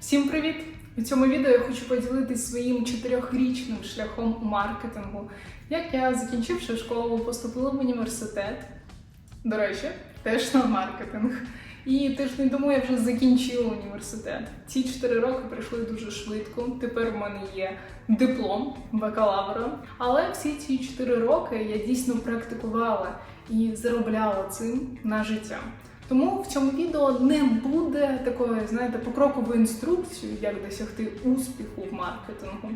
Всім привіт! У цьому відео я хочу поділитися своїм чотирьохрічним шляхом у маркетингу. Як я, закінчивши школу, поступила в університет. До речі, теж на маркетинг. І тиждень тому я вже закінчила університет. Ці чотири роки пройшли дуже швидко. Тепер в мене є диплом бакалавра. Але всі ці чотири роки я дійсно практикувала і заробляла цим на життя. Тому в цьому відео не буде такої, знаєте, покрокової інструкції, як досягти успіху в маркетингу.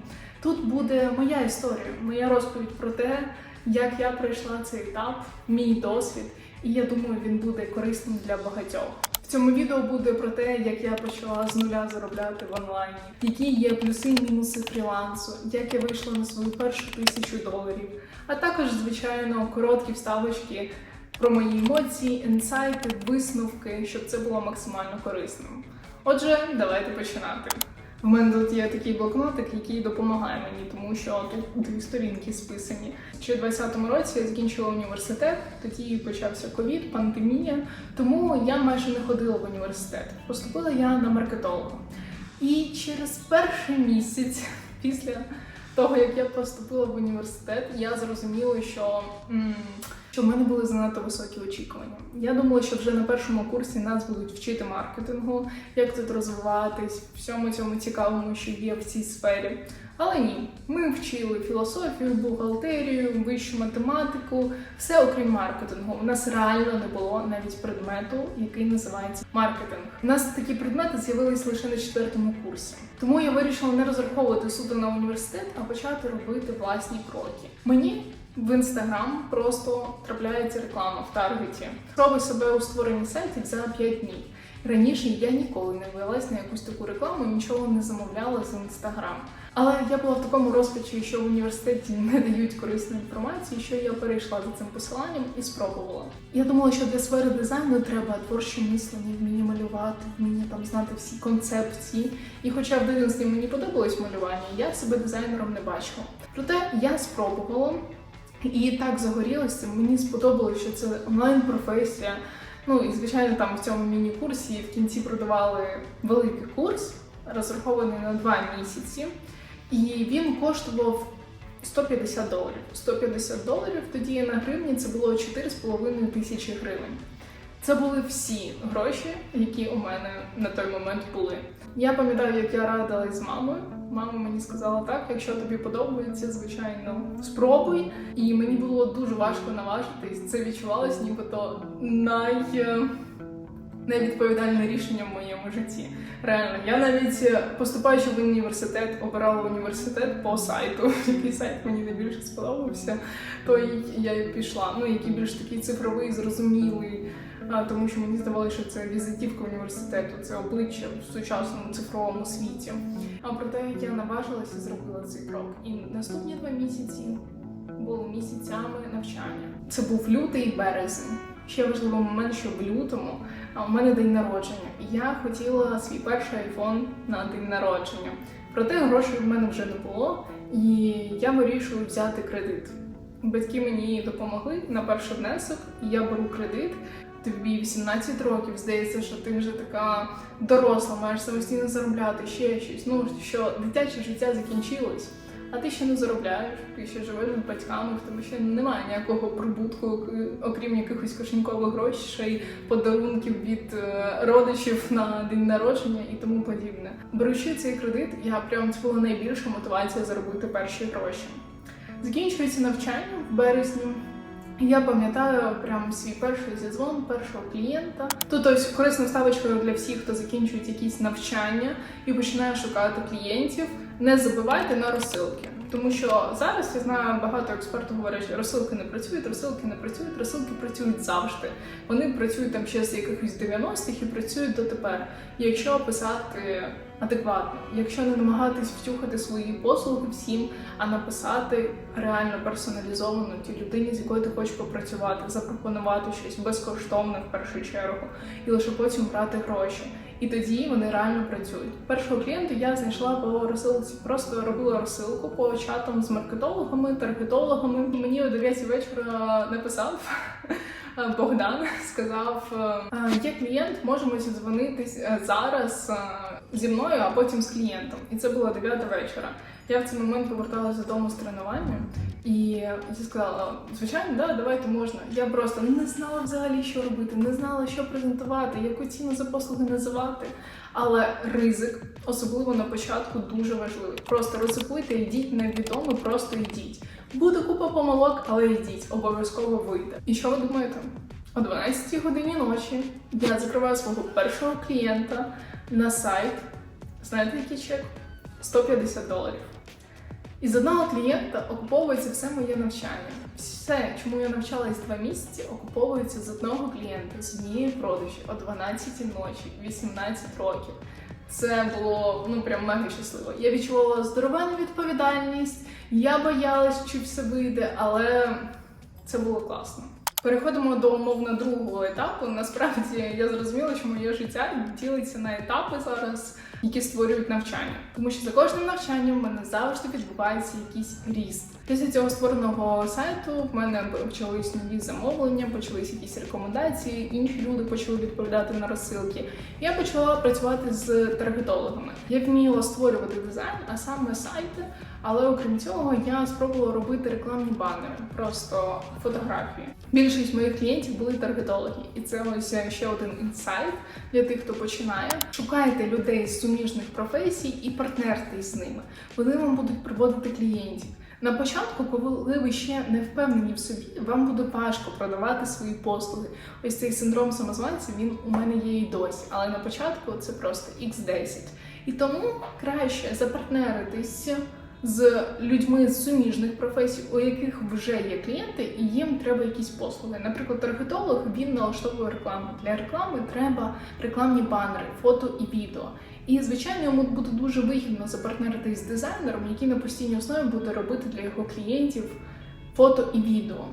Тут буде моя історія, моя розповідь про те, як я пройшла цей етап, мій досвід, і я думаю, він буде корисним для багатьох. В цьому відео буде про те, як я почала з нуля заробляти в онлайні, які є плюси і мінуси фрілансу, як я вийшла на свою першу тисячу доларів, а також, звичайно, короткі вставочки про мої емоції, інсайти, висновки, щоб це було максимально корисним. Отже, давайте починати. У мене тут є такий блокнотик, який допомагає мені, тому що тут дві сторінки списані. Ще у 2020 році я закінчила університет, тоді почався ковід, пандемія, тому я майже не ходила в університет. Поступила я на маркетолога. І через перший місяць після того, як я поступила в університет, я зрозуміла, що, м, що в мене були занадто високі очікування. Я думала, що вже на першому курсі нас будуть вчити маркетингу, як тут розвиватись, всьому цьому цікавому, що є в цій сфері. Але ні, ми вчили філософію, бухгалтерію, вищу математику, все окрім маркетингу. У нас реально не було навіть предмету, який називається маркетинг. У нас такі предмети з'явились лише на четвертому курсі. Тому я вирішила не розраховувати суто на університет, а почати робити власні кроки. Мені в інстаграм просто трапляється реклама в таргеті. Спробуй себе у створенні сайтів за 5 днів. Раніше я ніколи не велась на якусь таку рекламу, нічого не замовляла з інстаграм. Але я була в такому розпачі, що в університеті не дають корисної інформації, що я перейшла за цим посиланням і спробувала. Я думала, що для сфери дизайну треба творче мислення, вміння малювати, вміння там знати всі концепції. І хоча в дитинстві мені подобалось малювання, я себе дизайнером не бачила. Проте я спробувала і так загорілася. Мені сподобалося, що це онлайн-професія. Ну і звичайно, там в цьому міні-курсі в кінці продавали великий курс, розрахований на два місяці, і він коштував 150 доларів. 150 доларів тоді на гривні це було 4,5 тисячі гривень. Це були всі гроші, які у мене на той момент були. Я пам'ятаю, як я радилась з мамою. Мама мені сказала так, якщо тобі подобається, звичайно, спробуй. І мені було дуже важко наважитись. Це відчувалось нібито най... найвідповідальне рішення в моєму житті. Реально, я навіть е, поступаючи в університет, обирала університет по сайту. Який сайт мені найбільше сподобався, то я і пішла. Ну, який більш такий цифровий, зрозумілий. Тому що мені здавалося, що це візитівка університету, це обличчя в сучасному цифровому світі. А проте я наважилася зробила цей крок. І наступні два місяці були місяцями навчання. Це був лютий і березень. Ще важливий момент, що в лютому у мене день народження. Я хотіла свій перший айфон на день народження. Проте грошей в мене вже не було, і я вирішую взяти кредит. Батьки мені допомогли на перший внесок, і я беру кредит тобі 18 років, здається, що ти вже така доросла, маєш самостійно заробляти ще щось. Ну що дитяче життя закінчилось, а ти ще не заробляєш, ти ще живеш з батьками, в тебе ще немає ніякого прибутку, окрім якихось кишенькових грошей, подарунків від е, родичів на день народження і тому подібне. Беручи цей кредит, я прям це була найбільша мотивація заробити перші гроші. Закінчується навчання в березні. Я пам'ятаю прям свій перший зізвон першого клієнта. Тут ось корисна ставочка для всіх, хто закінчують якісь навчання і починає шукати клієнтів. Не забивайте на розсилки. Тому що зараз я знаю багато експертів говорять, що розсилки не працюють, розсилки не працюють, розсилки працюють завжди. Вони працюють там ще з якихось 90-х і працюють дотепер. Якщо писати адекватно, якщо не намагатись втюхати свої послуги всім, а написати реально персоналізовано тій людині, з якою ти хочеш попрацювати, запропонувати щось безкоштовне в першу чергу, і лише потім брати гроші. І тоді вони реально працюють. Першого клієнта я знайшла по розсилці, просто робила розсилку по чатам з маркетологами, таргетологами. Мені о 9 вечора написав Богдан, сказав: «Е, є клієнт, можемо зідзвонитись е, зараз. е, зі мною, а потім з клієнтом. І це було 9 вечора. Я в цей момент поверталася додому з тренування, і я сказала: звичайно, да, давайте можна. Я просто не знала взагалі, що робити, не знала, що презентувати, яку ціну за послуги називати. Але ризик, особливо на початку, дуже важливий. Просто ризикуйте, йдіть невідомо, просто йдіть. Буде купа помилок, але йдіть, обов'язково вийде. І що ви думаєте? О 12 годині ночі я закриваю свого першого клієнта на сайт. Знаєте, який чек? 150 доларів. І з одного клієнта окуповується все моє навчання. Все, чому я навчалась два місяці, окуповується з одного клієнта, з однієї продажі о 12 ночі, 18 років. Це було ну прям мега щасливо. Я відчувала здоровенну відповідальність, я боялась, чи все вийде, але це було класно. Переходимо до умовно другого етапу. Насправді я зрозуміла, що моє життя ділиться на етапи зараз, які створюють навчання. Тому що за кожним навчанням в мене завжди відбувається якийсь ріст. Після цього створеного сайту в мене почались нові замовлення, почались якісь рекомендації, інші люди почали відповідати на розсилки. Я почала працювати з таргетологами. Я вміла створювати дизайн, а саме сайти. Але окрім цього, я спробувала робити рекламні банери, просто фотографії. Більшість моїх клієнтів були таргетологи, і це ось ще один інсайт для тих, хто починає. Шукайте людей з суміжних професій і партнертесь з ними. Вони вам будуть приводити клієнтів. На початку, коли ви ще не впевнені в собі, вам буде важко продавати свої послуги. Ось цей синдром самозванця він у мене є і досі, але на початку це просто x10. І тому краще запартнеритись з людьми з суміжних професій, у яких вже є клієнти, і їм треба якісь послуги. Наприклад, таргетолог він налаштовує рекламу. Для реклами треба рекламні банери, фото і відео. І звичайно, йому буде дуже вигідно запартнеритись з дизайнером, який на постійній основі буде робити для його клієнтів фото і відео.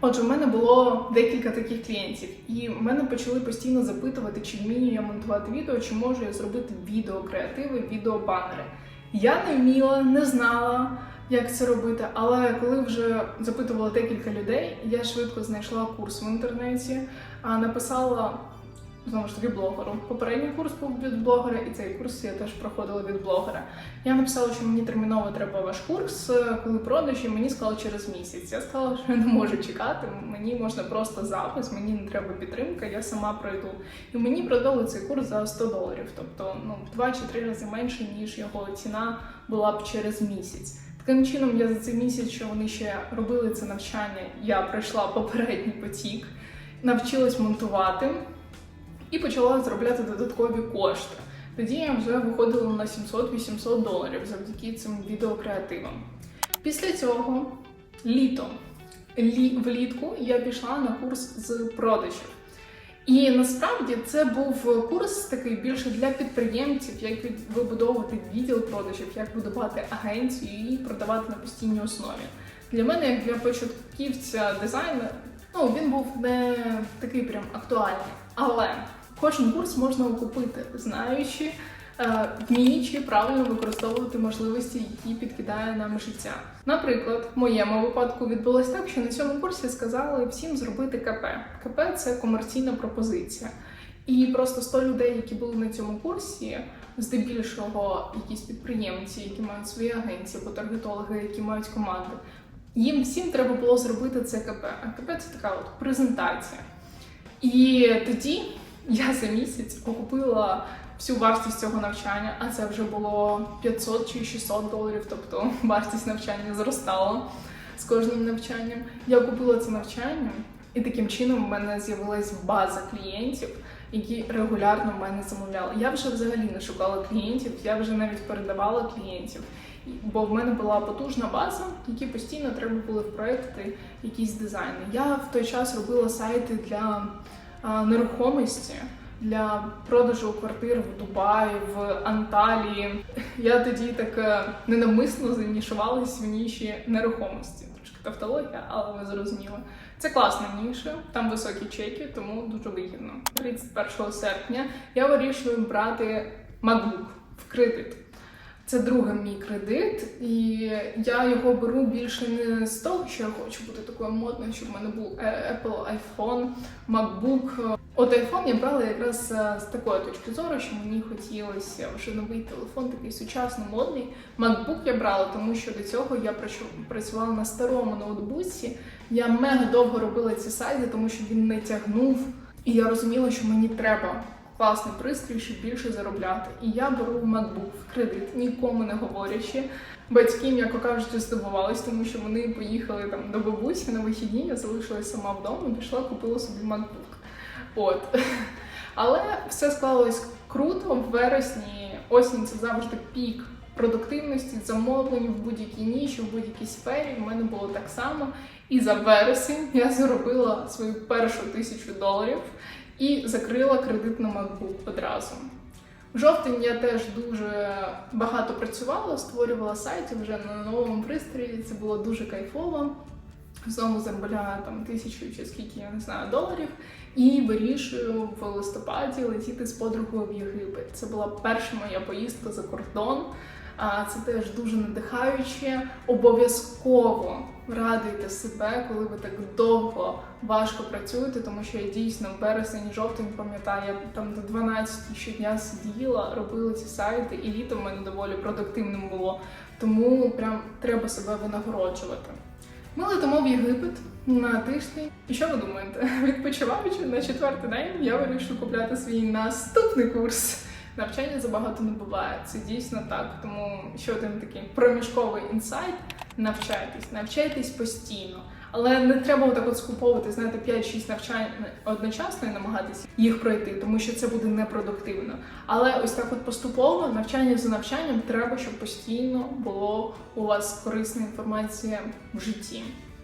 Отже, в мене було декілька таких клієнтів, і в мене почали постійно запитувати, чи вмію я монтувати відео, чи можу я зробити відеокреативи, відеобанери. Я не вміла, не знала, як це робити, але коли вже запитувала декілька людей, я швидко знайшла курс в інтернеті, написала знову ж таки блогеру. Попередній курс був від блогера, і цей курс я теж проходила від блогера. Я написала, що мені терміново треба ваш курс, коли продажі, мені сказали через місяць. Я сказала, що я не можу чекати. Мені можна просто запис, мені не треба підтримка, я сама пройду. І мені продали цей курс за 100 доларів, тобто ну два чи три рази менше, ніж його ціна була б через місяць. Таким чином, я за цей місяць, що вони ще робили це навчання, я пройшла попередній потік, навчилась монтувати і почала заробляти додаткові кошти. Тоді я вже виходила на 700-800 доларів завдяки цим відеокреативам. Після цього літо лі, влітку я пішла на курс з продажів. І насправді це був курс такий більше для підприємців, як вибудовувати відділ продажів, як будувати агенцію і продавати на постійній основі. Для мене, як для початківця дизайну, ну він був не такий прям актуальний. Але кожен курс можна окупити, знаючи, е, вміючи правильно використовувати можливості, які підкидає нам життя. Наприклад, в моєму випадку відбулось так, що на цьому курсі сказали всім зробити КП. КП це комерційна пропозиція. І просто 100 людей, які були на цьому курсі, здебільшого якісь підприємці, які мають свої агенції, або таргетологи, які мають команди. Їм всім треба було зробити це КП. А КП це така от презентація. І тоді я за місяць окупила всю вартість цього навчання, а це вже було 500 чи 600 доларів, тобто вартість навчання зростала з кожним навчанням. Я купила це навчання, і таким чином в мене з'явилась база клієнтів, які регулярно в мене замовляли. Я вже взагалі не шукала клієнтів, я вже навіть передавала клієнтів. Бо в мене була потужна база, які постійно треба були в проекти якісь дизайни. Я в той час робила сайти для нерухомості для продажу квартир в Дубаї, в Анталії. Я тоді так е, ненавмисно занішувалась в ніші нерухомості. Трошки тавтологія, але ви зрозуміли. Це класна ніша, там високі чеки, тому дуже вигідно. 31 серпня я вирішую брати MacBook в кредит. Це другий мій кредит, і я його беру більше не з того, що я хочу бути такою модною, щоб в мене був е, Apple iPhone, MacBook. От iPhone я брала якраз е, з такої точки зору, що мені хотілося вже новий телефон, такий сучасний, модний. MacBook я брала, тому що до цього я працю- працювала на старому ноутбуці. Я мега довго робила ці сайти, тому що він не тягнув. І я розуміла, що мені треба класний пристрій, щоб більше заробляти. І я беру MacBook в кредит, нікому не говорячи. Батьки, м'яко кажучи, здивувались, тому що вони поїхали там до бабусі на вихідні, я залишилась сама вдома пішла, купила собі MacBook. От. Але все склалось круто в вересні. Осінь це завжди пік продуктивності, замовлень в будь-якій ніші, в будь-якій сфері. У мене було так само. І за вересень я заробила свою першу тисячу доларів і закрила кредит на MacBook одразу. В жовтень я теж дуже багато працювала, створювала сайти вже на новому пристрої. Це було дуже кайфово. Знову заробляю там тисячу чи скільки я не знаю доларів, і вирішую в листопаді летіти з подругою в Єгипет. Це була перша моя поїздка за кордон. А це теж дуже надихаюче. Обов'язково радуйте себе, коли ви так довго важко працюєте, тому що я дійсно в березень, жовтень пам'ятаю, я там до 12 щодня сиділа, робила ці сайти, і літо в мене доволі продуктивним було. Тому прям треба себе винагороджувати. Ми летимо в Єгипет на тиждень. І що ви думаєте? Відпочиваючи на четвертий день, я вирішую купляти свій наступний курс. Навчання забагато не буває. Це дійсно так. Тому ще один такий проміжковий інсайт. Навчайтесь, навчайтесь постійно. Але не треба отак от скуповувати, знаєте, 5-6 навчань одночасно і намагатися їх пройти, тому що це буде непродуктивно. Але ось так от поступово, навчання за навчанням, треба, щоб постійно було у вас корисна інформація в житті.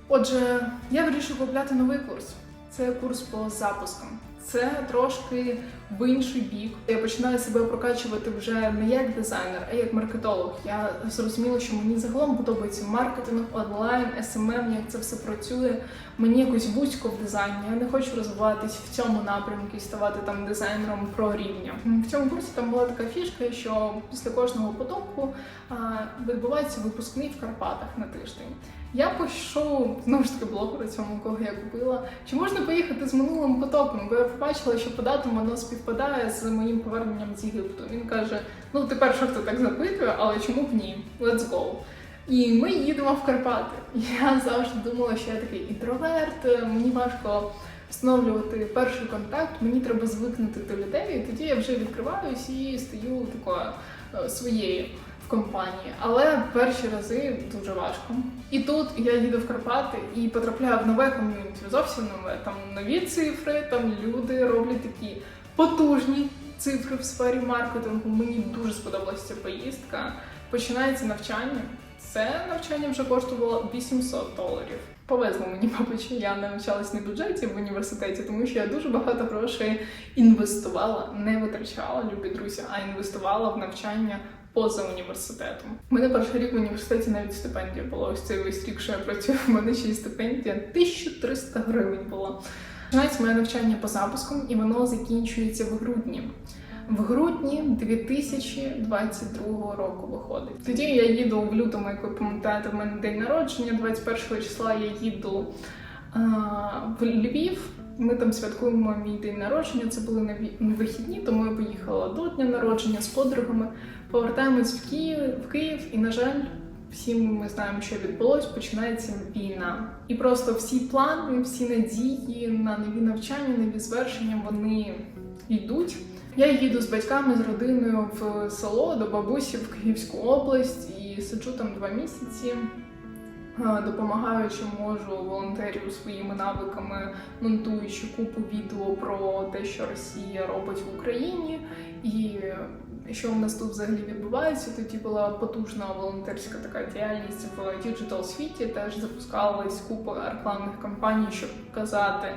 Отже, я вирішую купляти новий курс. Це курс по запускам. Це трошки в інший бік. Я починаю себе прокачувати вже не як дизайнер, а як маркетолог. Я зрозуміла, що мені загалом подобається маркетинг, онлайн, SMM, як це все працює. Мені якось вузько в дизайні. Я не хочу розвиватись в цьому напрямку і ставати там дизайнером про рівня. В цьому курсі там була така фішка, що після кожного потоку відбувається випускний в Карпатах на тиждень. Я пишу знову ж таки блогеру цьому, кого я купила. Чи можна поїхати з минулим потоком? Бо я побачила, що по датам воно співпадає з моїм поверненням з Єгипту. Він каже: ну ти перша, хто так запитує, але чому б ні? Let's go. І ми їдемо в Карпати. Я завжди думала, що я такий інтроверт, мені важко встановлювати перший контакт, мені треба звикнути до людей, і тоді я вже відкриваюсь і стаю такою е, своєю в компанії. Але перші рази дуже важко. І тут я їду в Карпати і потрапляю в нове ком'юніті, зовсім нове. Там нові цифри, там люди роблять такі потужні цифри в сфері маркетингу. Мені дуже сподобалася ця поїздка. Починається навчання. Це навчання вже коштувало 800 доларів. Повезло мені, мабуть, я не навчалась на бюджеті в університеті, тому що я дуже багато грошей інвестувала, не витрачала, любі друзі, а інвестувала в навчання поза університетом. Мене перший рік в університеті навіть стипендія була. Ось цей весь рік, що я працюю, в мене ще й стипендія 1300 гривень була. Починається моє навчання по запускам, і воно закінчується в грудні. В грудні 2022 року виходить. Тоді я їду в лютому, як ви пам'ятаєте, в мене день народження. 21 числа я їду а, в Львів. Ми там святкуємо мій день народження. Це були на вихідні, тому я поїхала до дня народження з подругами. Повертаємось в Київ, в Київ, і на жаль, всі ми знаємо, що відбулось. Починається війна, і просто всі плани, всі надії на нові навчання, нові звершення вони йдуть. Я їду з батьками, з родиною в село до бабусі в Київську область і сиджу там два місяці. е, Допомагаю, чим можу волонтерів своїми навиками, монтуючи купу відео про те, що Росія робить в Україні, і що в нас тут взагалі відбувається. Тоді була потужна волонтерська така діяльність в діджитал світі. Теж запускалась купа рекламних кампаній, щоб показати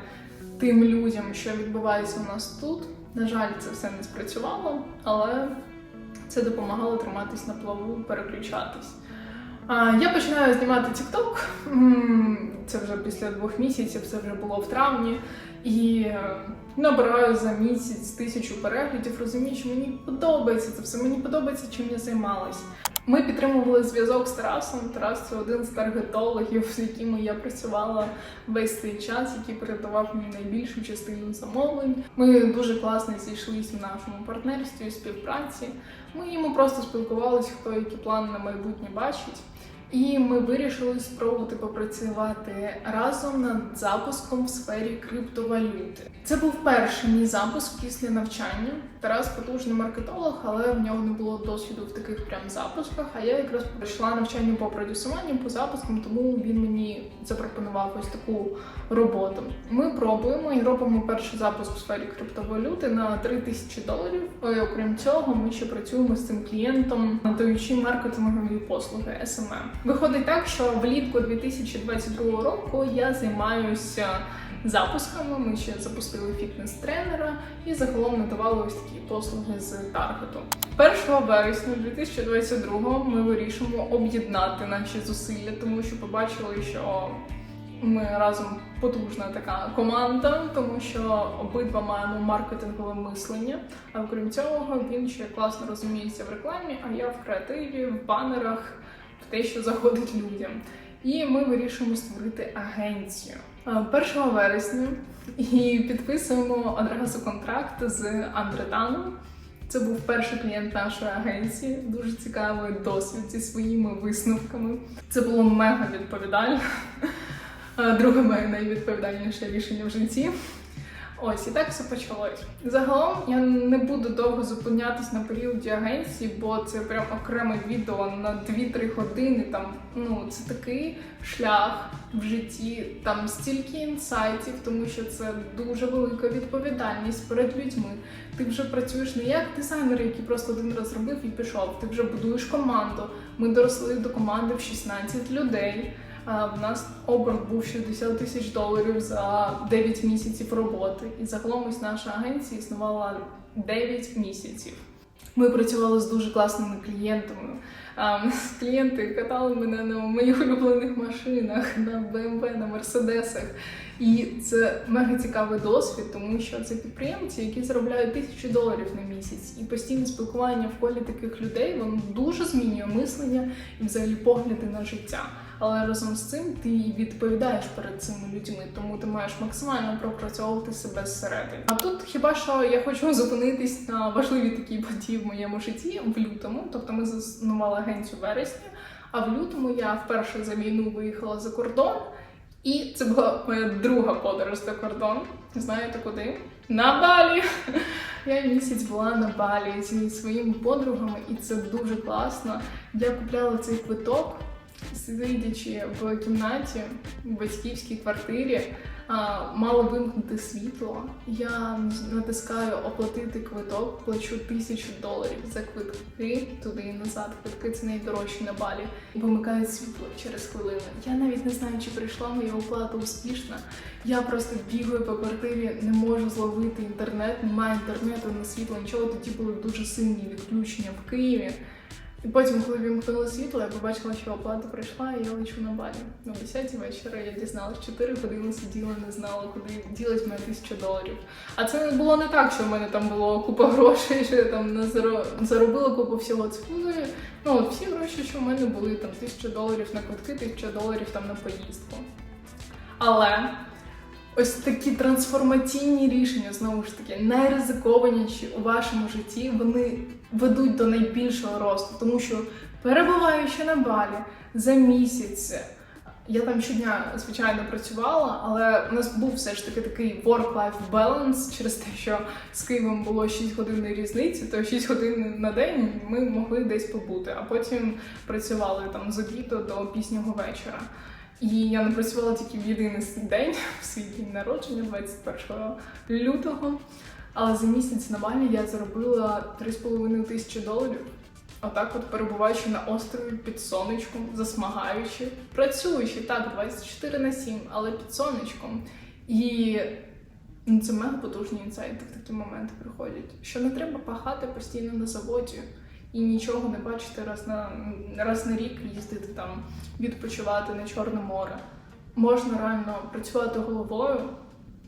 тим людям, що відбувається у нас тут. На жаль, це все не спрацювало, але це допомагало триматись на плаву, переключатись. Я починаю знімати TikTok. Це вже після двох місяців, це вже було в травні. І е, набираю за місяць тисячу переглядів. Розумію, що мені подобається це все. Мені подобається, чим я займалась. Ми підтримували зв'язок з Тарасом. Тарас це один з таргетологів, з якими я працювала весь цей час, який передавав мені найбільшу частину замовлень. Ми дуже класно зійшлися в нашому партнерстві співпраці. Ми йому просто спілкувалися, хто які плани на майбутнє бачить. І ми вирішили спробувати попрацювати разом над запуском в сфері криптовалюти. Це був перший мій запуск після навчання. Тарас потужний маркетолог, але в нього не було досвіду в таких прям запусках. А я якраз пройшла навчання по продюсуванню, по запускам, тому він мені запропонував ось таку роботу. Ми пробуємо і робимо перший запуск в сфері криптовалюти на 3 тисячі доларів. І, окрім цього, ми ще працюємо з цим клієнтом, надаючи маркетингові послуги SMM. Виходить так, що влітку 2022 року я займаюся запусками. Ми ще запустили фітнес-тренера і загалом надавали ось такі послуги з таргету. 1 вересня 2022 ми вирішимо об'єднати наші зусилля, тому що побачили, що ми разом потужна така команда, тому що обидва маємо маркетингове мислення. А окрім цього, він ще класно розуміється в рекламі, а я в креативі, в банерах, в те, що заходить людям. І ми вирішуємо створити агенцію Е, 1 вересня і підписуємо одразу контракт з Андретаном. Це був перший клієнт нашої агенції. Дуже цікавий досвід зі своїми висновками. Це було мега відповідально. Е, Друге моє найвідповідальніше рішення в житті. Ось і так все почалось. Загалом я не буду довго зупинятись на періоді агенції, бо це прям окреме відео на 2-3 години. Там ну це такий шлях в житті, там стільки інсайтів, тому що це дуже велика відповідальність перед людьми. Ти вже працюєш не як дизайнер, який просто один раз зробив і пішов. Ти вже будуєш команду. Ми доросли до команди в 16 людей. В нас оборот був 60 тисяч доларів за 9 місяців роботи. І загалом ось наша агенція існувала 9 місяців. Ми працювали з дуже класними клієнтами. Клієнти катали мене на моїх улюблених машинах, на BMW, на Мерседесах. І це мега цікавий досвід, тому що це підприємці, які заробляють тисячу доларів на місяць. І постійне спілкування в колі таких людей воно дуже змінює мислення і взагалі погляди на життя. Але разом з цим ти відповідаєш перед цими людьми, тому ти маєш максимально пропрацьовувати себе зсередини. А тут хіба що я хочу зупинитись на важливі такі події в моєму житті в лютому. Тобто ми заснували агенцію в вересні, а в лютому я вперше за війну виїхала за кордон. І це була моя друга подорож за кордон. Знаєте куди? На Балі! Я місяць була на Балі зі своїми подругами, і це дуже класно. Я купляла цей квиток, сидячи в кімнаті в батьківській квартирі, мала вимкнути світло. Я натискаю оплатити квиток, плачу тисячу доларів за квитки туди і назад. Квитки це найдорожчі на балі. Вимикають світло через хвилину. Я навіть не знаю, чи прийшла моя оплата успішно. Я просто бігаю по квартирі, не можу зловити інтернет, немає інтернету, не світла, нічого. Тоді були дуже сильні відключення в Києві. І потім, коли вімкнуло світло, я побачила, що оплата прийшла, і я лечу на балі. На 10 вечора я дізналась, 4 години сиділа, не знала, куди ділась моя тисяча доларів. А це було не так, що в мене там було купа грошей, що я там не заробила купу всього. Були ну, от всі гроші, що в мене були, там тисяча доларів на квитки, тисяча доларів там на поїздку. Але ось такі трансформаційні рішення, знову ж таки, найризикованіші у вашому житті, вони ведуть до найбільшого росту, тому що перебуваючи на балі за місяць. Я там щодня, звичайно, працювала, але у нас був все ж таки такий work-life balance через те, що з Києвом було 6 годин різниці, то 6 годин на день ми могли десь побути, а потім працювали там з обіду до пізнього вечора. І я не працювала тільки в єдиний день, в свій день народження, 21 лютого. Але за місяць на Балі я заробила 3,5 тисячі доларів. Отак, от перебуваючи на острові під сонечком, засмагаючи, працюючи так 24 на 7, але під сонечком. І ну, це мега потужні інсайти в такі моменти приходять. Що не треба пахати постійно на заводі і нічого не бачити раз на раз на рік їздити там, відпочивати на Чорне море. Можна реально працювати головою,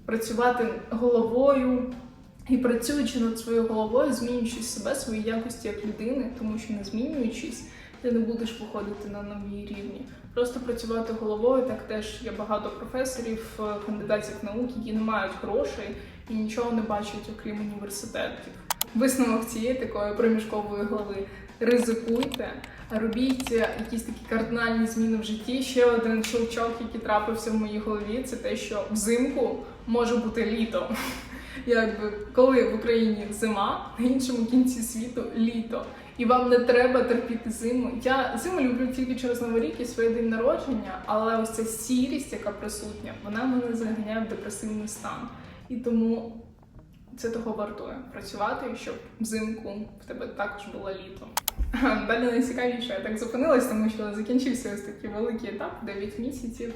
працювати головою. І працюючи над своєю головою, змінюючи себе, свої якості як людини, тому що не змінюючись, ти не будеш виходити на нові рівні. Просто працювати головою, так теж є багато професорів, е, кандидатів наук, які не мають грошей і нічого не бачать, окрім університетів. Висновок цієї такої проміжкової глави ризикуйте, робіть якісь такі кардинальні зміни в житті. Ще один щелчок, який трапився в моїй голові, це те, що взимку може бути літо. Якби коли в Україні зима, на іншому кінці світу літо. І вам не треба терпіти зиму. Я зиму люблю тільки через Новий рік і своє день народження, але ось ця сірість, яка присутня, вона мене заганяє в депресивний стан. І тому це того вартує працювати, щоб взимку в тебе також було літо. Далі найцікавіше, я так зупинилась, тому що закінчився ось такий великий етап 9 місяців.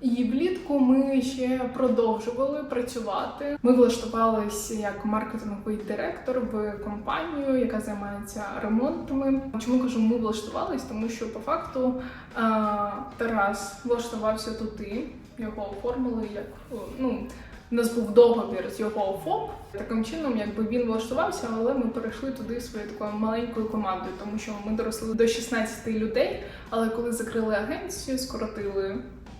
І влітку ми ще продовжували працювати. Ми влаштувалися як маркетинговий директор в компанію, яка займається ремонтами. Чому кажу, ми влаштувались? Тому що по факту е, Тарас влаштувався туди, його оформили як ну. У нас був договір з його ФОП. Таким чином, якби він влаштувався, але ми перейшли туди своєю такою маленькою командою, тому що ми доросли до 16 людей. Але коли закрили агенцію, скоротили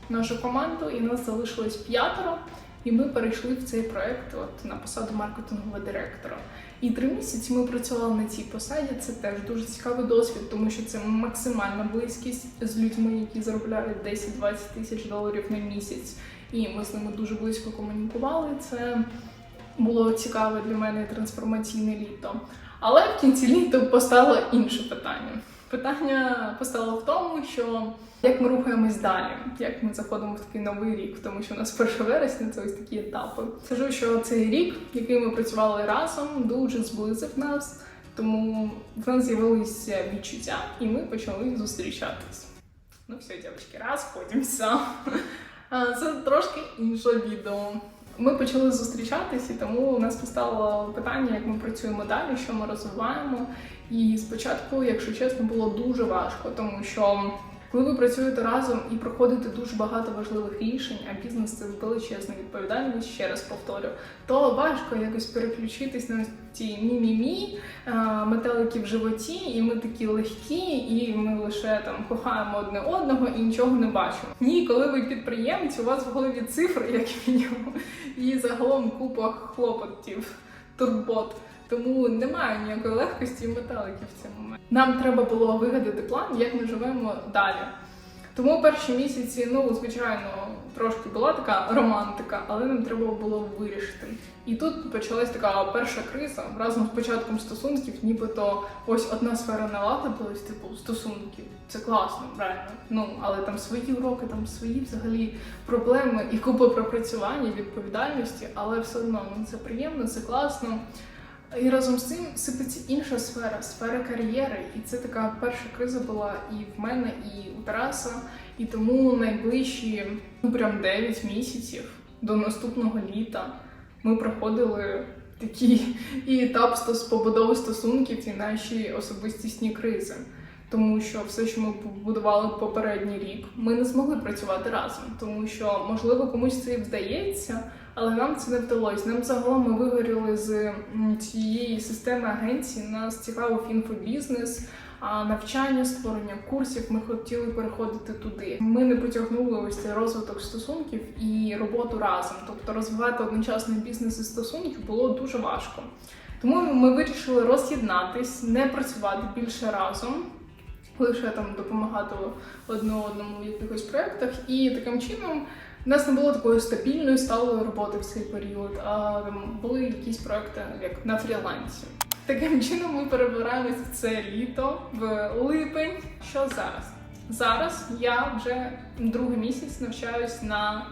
нашу команду, і нас залишилось п'ятеро. І ми перейшли в цей проект от на посаду маркетингового директора. І три місяці ми працювали на цій посаді. Це теж дуже цікавий досвід, тому що це максимальна близькість з людьми, які заробляють 10-20 тисяч доларів на місяць. І ми з ними дуже близько комунікували. Це було цікаве для мене трансформаційне літо. Але в кінці літа постало інше питання. Питання постало в тому, що як ми рухаємось далі, як ми заходимо в такий новий рік, тому що у нас 1 вересня це ось такі етапи. Скажу, що цей рік, який ми працювали разом, дуже зблизив нас, тому в нас з'явилися відчуття, і ми почали зустрічатись. Ну все, дівчатки, розходимося. А, Це трошки інше відео. Ми почали зустрічатись, і тому у нас постало питання, як ми працюємо далі, що ми розвиваємо. І спочатку, якщо чесно, було дуже важко, тому що коли ви працюєте разом і проходите дуже багато важливих рішень, а бізнес це величезна відповідальність, ще раз повторю, то важко якось переключитись на ці мі-мі-мі, метелики в животі, і ми такі легкі, і ми лише там кохаємо одне одного і нічого не бачимо. Ні, коли ви підприємці, у вас в голові цифри, як мінімум, і загалом купа хлопотів, турбот. Тому немає ніякої легкості і метеликів в цьому. Нам треба було вигадати план, як ми живемо далі. Тому перші місяці, ну звичайно, трошки була така романтика, але нам треба було вирішити. І тут почалась така перша криза разом з початком стосунків, нібито ось одна сфера налагодилась, типу стосунків. Це класно, правильно. Ну але там свої уроки, там свої взагалі проблеми і купа пропрацювання, відповідальності, але все одно ну це приємно, це класно. І разом з цим сипеться інша сфера, сфера кар'єри. І це така перша криза була і в мене, і у Тараса. І тому найближчі ну прям 9 місяців до наступного літа ми проходили такий і етап стос- побудови стосунків і наші особистісні кризи. Тому що все, що ми побудували попередній рік, ми не змогли працювати разом, тому що можливо комусь це вдається, але нам це не вдалося. Нам загалом ми вигоріли з цієї системи агенції. Нас цікавив інфобізнес, навчання, створення курсів. Ми хотіли переходити туди. Ми не потягнули ось цей розвиток стосунків і роботу разом. Тобто розвивати одночасно бізнес і стосунків було дуже важко. Тому ми вирішили роз'єднатись, не працювати більше разом. Лише там допомагати одне одному в якихось проєктах, і таким чином у нас не було такої стабільної сталої роботи в цей період, а були якісь проекти як на фрілансі. Таким чином ми перебираємось в це літо, в липень. Що зараз? Зараз я вже другий місяць навчаюсь на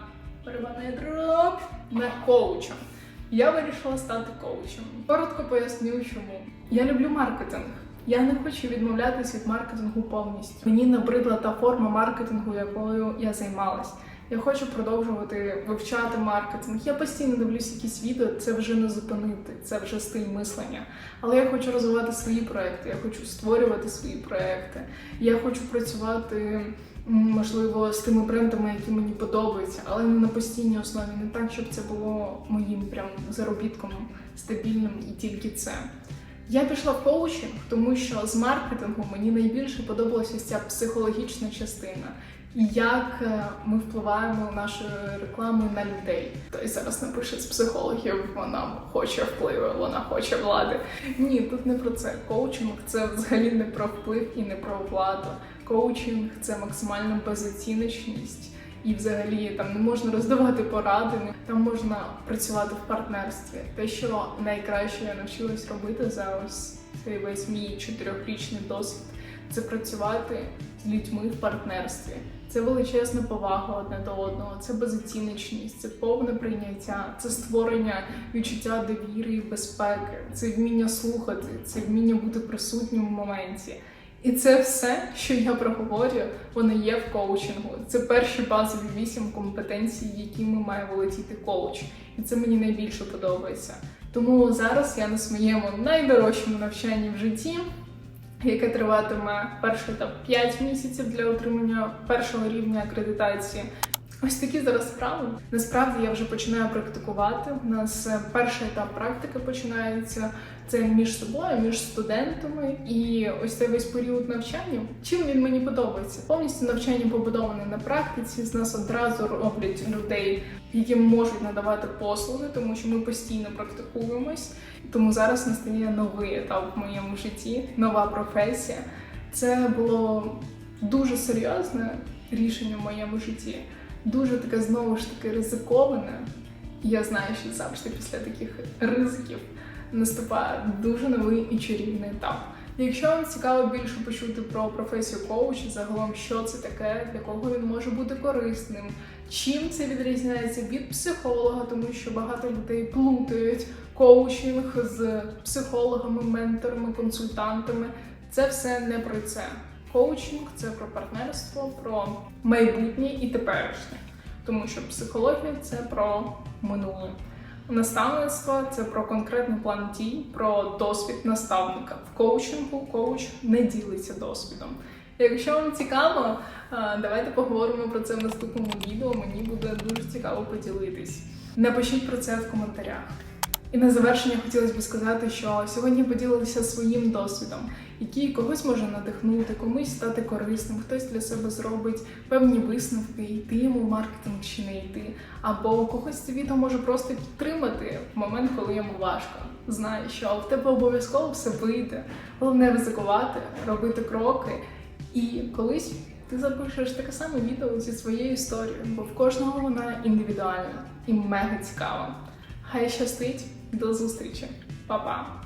перебаний дроп на коуча. Я вирішила стати коучем. Коротко поясню, чому. Я люблю маркетинг. Я не хочу відмовлятись від маркетингу повністю. Мені набридла та форма маркетингу, якою я займалась. Я хочу продовжувати вивчати маркетинг. Я постійно дивлюсь якісь відео, це вже не зупинити, це вже стиль мислення. Але я хочу розвивати свої проекти, я хочу створювати свої проекти. Я хочу працювати, можливо, з тими брендами, які мені подобаються, але не на постійній основі, не так, щоб це було моїм прям заробітком стабільним і тільки це. Я пішла в коучинг, тому що з маркетингу мені найбільше подобалася ця психологічна частина. Як е, ми впливаємо нашою рекламою на людей. Той зараз напише з психологів, вона хоче впливу, вона хоче влади. Ні, тут не про це. Коучинг це взагалі не про вплив і не про владу. Коучинг це максимальна безоціночність. І взагалі там не можна роздавати поради, там можна працювати в партнерстві. Те, що найкраще я навчилась робити за ось цей весь мій чотирьохрічний досвід, це працювати з людьми в партнерстві. Це величезна повага одне до одного, це безоціночність, це повне прийняття, це створення відчуття довіри і безпеки, це вміння слухати, це вміння бути присутнім в моменті. І це все, що я проговорю, воно є в коучингу. Це перші базові вісім компетенцій, якими має володіти коуч. І це мені найбільше подобається. Тому зараз я на своєму найдорожчому навчанні в житті, яке триватиме перше та 5 місяців для отримання першого рівня акредитації. Ось такі зараз справи. Насправді я вже починаю практикувати. У нас е, перший етап практики починається це між собою, між студентами. І ось цей весь період навчання. Чим він мені подобається? Повністю навчання побудоване на практиці. З нас одразу роблять людей, які можуть надавати послуги, тому що ми постійно практикуємось. Тому зараз настає новий етап в моєму житті, нова професія. Це було дуже серйозне рішення в моєму житті дуже таке знову ж таки ризиковане. Я знаю, що завжди після таких ризиків наступає дуже новий і чарівний етап. Якщо вам цікаво більше почути про професію коуча, загалом що це таке, для кого він може бути корисним, чим це відрізняється від психолога, тому що багато людей плутають коучинг з психологами, менторами, консультантами. Це все не про це. Коучинг це про партнерство, про майбутнє і теперішнє, тому що психологія це про минуле. Наставництво це про конкретний план дій, про досвід наставника. В коучингу коуч не ділиться досвідом. Якщо вам цікаво, давайте поговоримо про це в наступному відео. Мені буде дуже цікаво поділитись. Напишіть про це в коментарях. І на завершення хотілося б сказати, що сьогодні поділилися своїм досвідом, який когось може надихнути, комусь стати корисним, хтось для себе зробить певні висновки, йти йому в маркетинг чи не йти, або когось це відео може просто підтримати в момент, коли йому важко. Знай, що в тебе обов'язково все вийде. Головне ризикувати, робити кроки, і колись ти запишеш таке саме відео зі своєю історією, бо в кожного вона індивідуальна і мега цікава. Хай щастить, до зустрічі, Па-па!